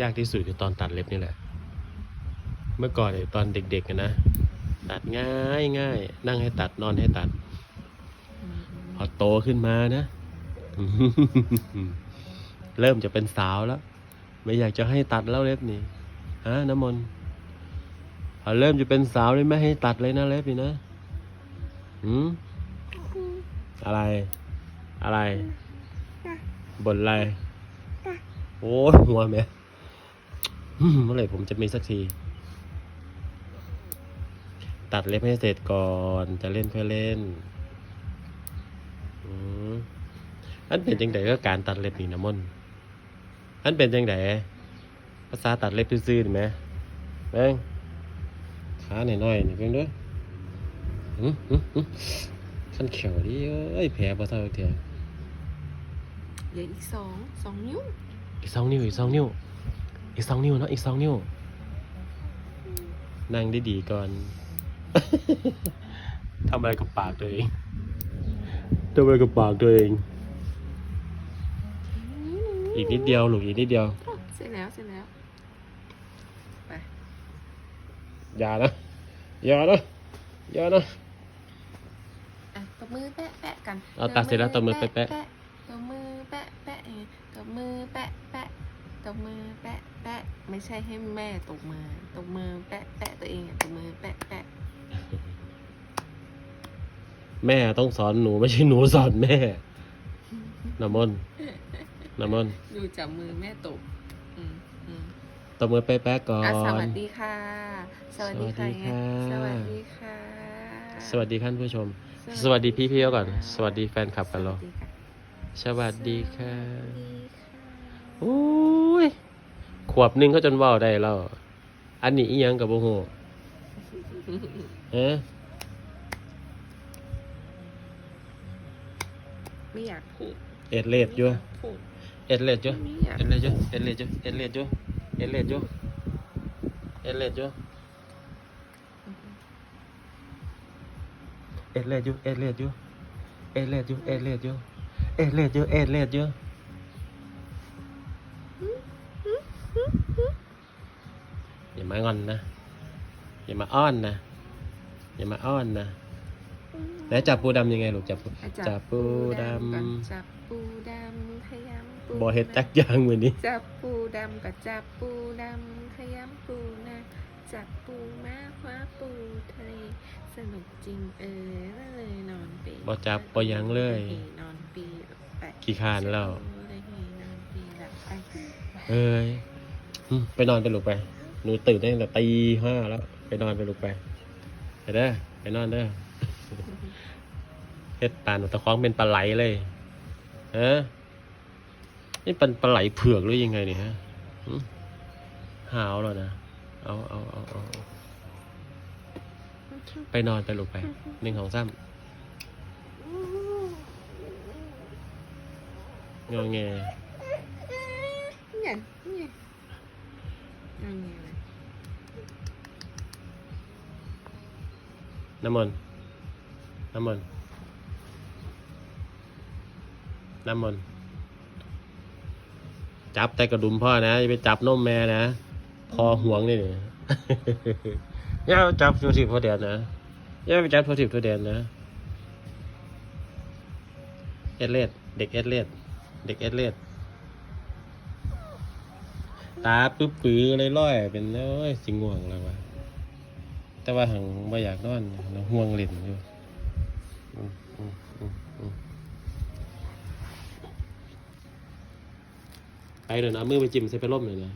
ยากที่สุดคือตอนตัดเล็บนี่แหละ เมื่อก่อนเนี่ยตอนเด็กๆอะนะตัดง่ายง่ายนั่งให้ตัดนอนให้ตัด พอโตขึ้นมานะ เริ่มจะเป็นสาวแล้ว ไม่อยากจะให้ตัดแล้วเล็บนี่ฮะน้ำมนต์พอเริ่มจะเป็นสาวเลยไม่ให้ตัดเลยนะเล็บนี่นะหืมอะไร อะไรบ่นอะไรโอ้ยหัวแม่อืม เมื่อไหร่ผมจะมีสักที ตัดเล็บให้เสร็จก่อนจะเล่นเพื่อเล่นอืมอันเป็นจังไดก็การตัดเล็บนี่นะมนต์อันเป็นจังไดภาษาตัดเล็บซื่อๆนี่แหมแม่งขาหน่อยๆนี่เพิ่งเด้วยหืมหืมหืมขั้นเขียวดิเอ้ยแผลบ่เท่าเทียเหลืออีกสองสองนิ้วอีกสองนิ้วอีกสองนิ้ว อีกสองนิ้วเนาะอีกสองนิ้วนั่งดีๆก่อนทำอะไรกับปากตัวเองทำอะไรกับปากตัวเอง อีกนิดเดียวลูกอีกนิดเดียวอ้าวเสร็จแล้วเสร็จแล้วไปอย่านะอย่านะอย่านะอะตบมือแปะแปะกันเอาตัดเสร็จแล้วตบมือแปะแปะตบมือแปะแปะเองตบมือแปะแปะ ตบมือแปะแปะไม่ใช่ให้แม่ตบมือตบมือแปะแปะตัวเองอะตบมือแปะแปะแม่ต้องสอนหนูไม่ใช่หนูสอนแม่น้ำมนต์น้ำมนต์ดูจับมือแม่ตบอืมอืมตบมือแป๊ะๆก่ออะสนวัสดีค่ะสวัสดีค่ะ สวัสดีค่ะสวัสดีค่ะ สวัสดีท่านผู้ชม สวัสดีพี่ๆก่อน สวัสดีแฟนคลับกันเหรอสวัสดีค่ะสวัสดีค่ะสวัสดีค่ะโอ้ย ขวบหนึงเขาจนเว่าได้แล้ว อันนี้อีหยังกับโอ้โหฮะไม่อยากพูดเอ็ดเลดอยู่พูดเอ็ดเลดอยู่ไม่อยากเอ็ดเลดอยู่เอ็ดเลดอยู่เอ็ดเลดอยู่เอ็ดเลดอยู่เอ็ดเลดอยู่เอ็ดเลดอยู่เอ็ดเลดอยู่เอ็ดเลดอยู่เอ็ดเลดอยู่เอ็ดเลดอยู่เอ็ดเลดอยู่ามางอนนะ อย่ามาอ้อนนะ อย่ามาอ้อนนะแล้วจับปูดำยังไงลูกจับปูอะจับปูดก่อนจับปูดำขยำปูำบ่เฮ็ดจักอย่างมือนี้จับปูดำกับจับปูดำขยำปูนะจับปูมาคว้าปูทะเลสนุกจริงเออเลยนอนปีบ่จับบ่หยังเลยนอนปีไปขี้คร้านแล้วเลยนอนปีหลับไปเอ้ยอืมไปนอนไปลูกไป หนูตื่นได้ตั้งแต่ตีห้าแล้ว ไปนอนไปลูกไปไปเด้อไปนอนเด้อเฮ็ดปาหนูตะคองเป็นปลาไหลเลยฮะนี่เป็นปลาไหลเผือกหรือยังไงเนี่ยฮะหาวแล้วนะเอาเอาเอาเอาไปนอนไปลูกไปหนึ่งของซ้ำงอแงเนี่ยเนี่ยเอาไง น้ำมนต์น้ำมนต์น้ำมนต์จับแต่กระดุมพ่อนะอย่าไปจับนมแม่นะ พอห่วงนี่นี่อย่าจับตัวทิพย์ตัวแดนนะอย่าไปจับตัวทิพย์ตัวแดนนะเอดเลดเด็กเอดเลดเด็กเอเลดตาปื้อปื้อเลยร้อยๆเป็นโอ้ยสิงห่วงแล้ววะ แต่ว่าหังไม่อยากนอนห่วงเล่นอยู่ไปเดี๋ยวนะมือไปจิ้มใส่ไปร่มเลยนะ